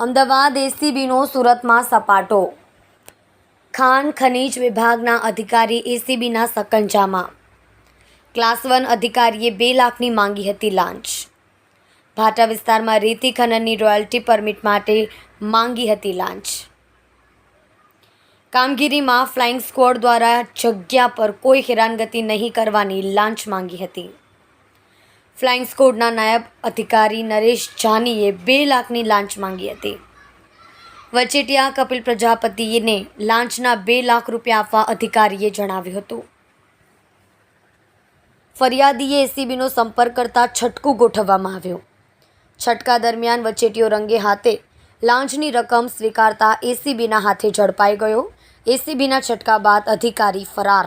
અમદાવાદ એસીબીનો સુરતમાં સપાટો. ખાન ખનીજ વિભાગના અધિકારી એસીબીના સકંજામાં. ક્લાસ વન અધિકારીએ બે લાખની માંગી હતી લાંચ. ભાટા વિસ્તારમાં રેતી ખનનની રોયલ્ટી પરમિટ માટે માંગી હતી લાંચ. કામગીરીમાં ફ્લાઇંગ સ્ક્વોડ દ્વારા જગ્યા પર કોઈ હેરાનગતિ નહીં કરવાની લાંચ માંગી હતી. ફ્લાઇંગ સ્કોડના નાયબ અધિકારી નરેશ જાનીએ બે લાખની લાંચ માંગી હતી. વચેટિયા કપિલ પ્રજાપતિને લાંચના બે લાખ રૂપિયા આપવા અધિકારીએ જણાવ્યું હતું. ફરિયાદીએ એસીબીનો સંપર્ક કરતા છટકું ગોઠવવામાં આવ્યો. છટકા દરમિયાન વચેટીઓ રંગે હાથે લાંચની રકમ સ્વીકારતા એસીબીના હાથે ઝડપાઈ ગયો. એસીબીના છટકા બાદ અધિકારી ફરાર.